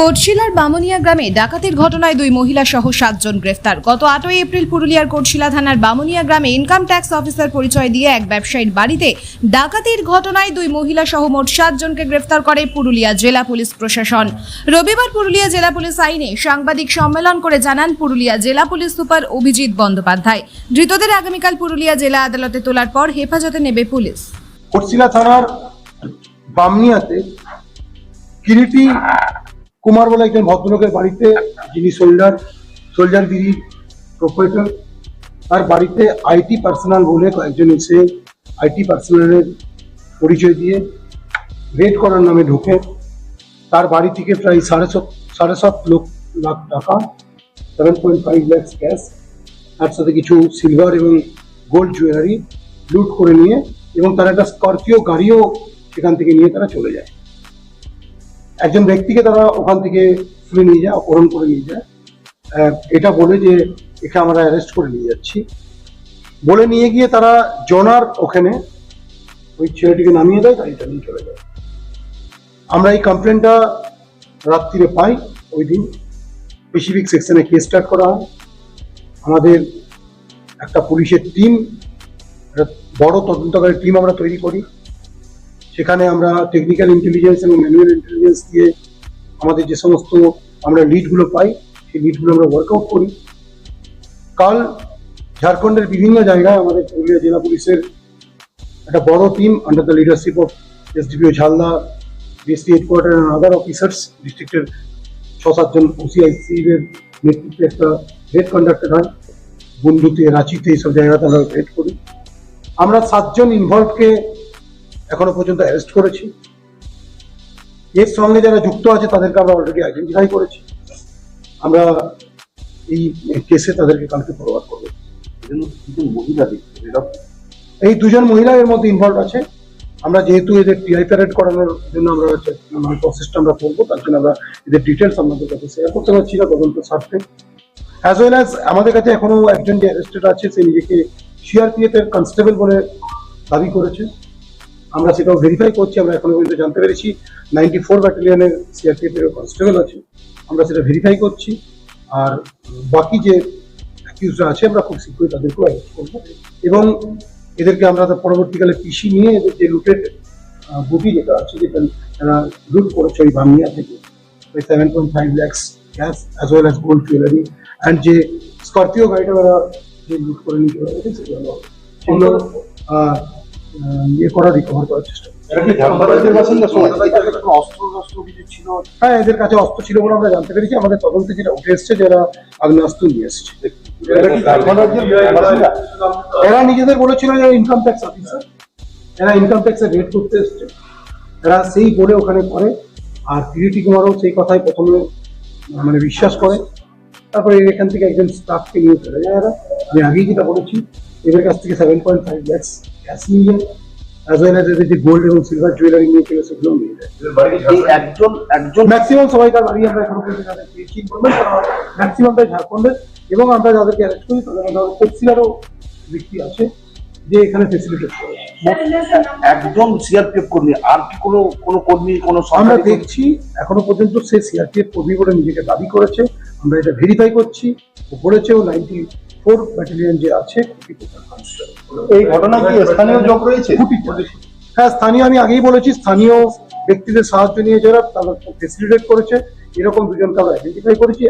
কোটশিলার বামুনিয়া গ্রামে ডাকাতির ঘটনায় দুই মহিলা সহ সাতজন গ্রেফতার। গত আটই এপ্রিল পুরুলিয়ার কোটশিলা থানার বামুনিয়া গ্রামে ইনকাম ট্যাক্স অফিসার পরিচয় দিয়ে এক ব্যবসায়ীর বাড়িতে ডাকাতির ঘটনায় দুই মহিলা সহ মোট সাতজনকে গ্রেফতার করে পুরুলিয়া জেলা পুলিশ প্রশাসন। রবিবার পুরুলিয়া জেলা পুলিশ আইনে সাংবাদিক সম্মেলন করে জানান পুরুলিয়া জেলা পুলিশ সুপার অভিজিৎ বন্দ্যোপাধ্যায়। ধৃতদের আগামীকাল পুরুলিয়া জেলা আদালতে তোলার পর হেফাজতে নেবে পুলিশ। কোটশিলা থানার বামনিয়াতে কিরিটি কুমার বলে একজন ভদ্রলোকের বাড়িতে, যিনি সোল্ডার সোল্ডার গিরি প্রোপারেটর তার বাড়িতে আইটি পার্সোনাল বলে কয়েকজন এসে আইটি পার্সোনালের পরিচয় দিয়ে রেড করার নামে ঢুকে। তার বাড়ি থেকে প্রায় সাড়ে সাড়ে সাত লাখ টাকা seven point five lakhs cash তার সাথে কিছু সিলভার এবং গোল্ড জুয়েলারি লুট করে নিয়ে এবং তারা একটা স্করপিও গাড়িও সেখান থেকে নিয়ে তারা চলে যায়। একজন ব্যক্তিকে তারা ওখান থেকে তুলে নিয়ে যায়, অপহরণ করে নিয়ে যায়। এটা বলে যে, একে আমরা অ্যারেস্ট করে নিয়ে যাচ্ছি। বলে নিয়ে গিয়ে তারা জনার ওখানে ওই ছেলেটিকে নামিয়ে দেয়, গাড়িটা নিয়ে চলে যায়। আমরা এই কমপ্লেনটা রাত্রিরে পাই, ওই দিন। স্পেসিফিক সেকশনে কেস স্টার্ট করা হয়। আমাদের একটা পুলিশের টিম বড় তদন্তকারী টিম আমরা তৈরি করি। সেখানে আমরা টেকনিক্যাল ইন্টেলিজেন্স এবং ম্যানুয়াল ইন্টেলিজেন্স দিয়ে আমাদের যে সমস্ত আমরা লিডগুলো পাই, সেই লিডগুলো আমরা ওয়ার্কআউট করি। কাল ঝাড়খণ্ডের বিভিন্ন জায়গায় আমাদের পুরুলিয়া জেলা পুলিশের একটা বড় team under the leadership of SDPO Jhalda DSP headquarter other officers ডিস্ট্রিক্টের ছ সাতজন ওসিআইসি এর নেতৃত্বে একটা রেড কন্ডাক্টেড হয়। বন্ধুতে, রাঁচিতে এইসব জায়গাতে আমরা রেড করি। আমরা সাতজন ইনভলভকে এখনও পর্যন্ত অ্যারেস্ট করেছি। এর সঙ্গে যারা যুক্ত আছে তাদেরকে আমরা অলরেডি আইডেন্টিফাই করেছি। আমরা এই কেসে তাদেরকে কালকে ফরওয়ার্ড করব। এই দুজন মহিলা এর মধ্যে ইনভলভ আছে। আমরা যেহেতু এদের টিআই প্যারেড করানোর জন্য আমরা মানে প্রসেসটা আমরা করব তার জন্য আমরা এদের ডিটেলস আমাদের কাছে শেয়ার করতে পারছি না তদন্ত স্বার্থে। অ্যাজ ওয়েল অ্যাজ আমাদের কাছে এখনও একজন যে অ্যারেস্টেড আছে সে নিজেকে সিআরপিএফ এর কনস্টেবল বলে দাবি করেছে। আমরা সেটাও ভেরিফাই করছি আমরা এখনও পর্যন্ত জানতে পেরেছি। নাইনটি ফোর ব্যাটালিয়নের সিআরপিএফ এর কনস্টেবল আছে। আমরা সেটা ভেরিফাই করছি। আর বাকি যে অ্যাকিউজরা আছে আমরা খুব শীঘ্রই তাদেরকেও অ্যারেস্ট করব। এবং এদেরকে আমরা পরবর্তীকালে পিসি নিয়ে এদের যে লুটেড বুটি যেটা আছে যেটা তারা লুট করেছে ওই বামিয়া থেকে ওই seven point five lakhs cash as well as gold jewellery and যে স্করপিও গাড়িটা ওরা যে লুট করে নিতে পারে আহ, আহ, ইয়ে করা রিকভার করার চেষ্টা হ্যাঁ এদের কাছে অস্ত্র ছিল বলে আমরা জানতে পেরেছি। আমাদের তদন্তে যেটা উঠে এসছে যে এরা আগ্নেয়াস্ত্র নিয়ে এসছে। এরা নিজেদের বলেছিল যে ইনকাম ট্যাক্স অফিসার এরা ইনকাম ট্যাক্সের রেড করতে এসছে। এরা সেই বলে ওখানে করে। আর কিরিটি কুমারও সেই কথাই প্রথমে মানে বিশ্বাস করে। তারপরে এখান থেকে একজন স্টাফকে নিয়ে চলে যায় এরা। আমি আগেই যেটা বলেছি এদের কাছ থেকে seven point five lakhs cash as well এদের যে গোল্ড এবং সিলভার জুয়েলারি নিয়ে ছিল সেগুলো নিয়ে যায়। কি একজন একজন ম্যাক্সিমাম সবাইকার বাড়ি আমরা এখনও পর্যন্ত যাদের পেয়েছি। ইনফরমেন্ট ম্যাক্সিমামটাই ঝাড়খণ্ডের। এবং আমরা যাদেরকে অ্যারেস্ট করি তাদের মধ্যে কোপসিলারও ব্যক্তি আছে যে এখানে ফেসিলিটেট করে। একজন সিআরপিএফ কর্মী আর কি কোনো কোনো কর্মী কোনো আমরা দেখছি এখনও পর্যন্ত সে সিআরপিএফ কর্মী বলে নিজেকে দাবি করেছে। আমরা এটা ভেরিফাই করছি ও বলেছে ও নাইনটি ফোর ব্যাটালিয়ন যে আছে এই ঘটনা কি স্থানীয় যোগ রয়েছে? হ্যাঁ স্থানীয় আমি আগেই বলেছি স্থানীয় ব্যক্তিদের সাহায্য নিয়ে যারা তারা ফেসিলিটেট করেছে এরকম দুজনকে আমরা আইডেন্টিফাই করেছি।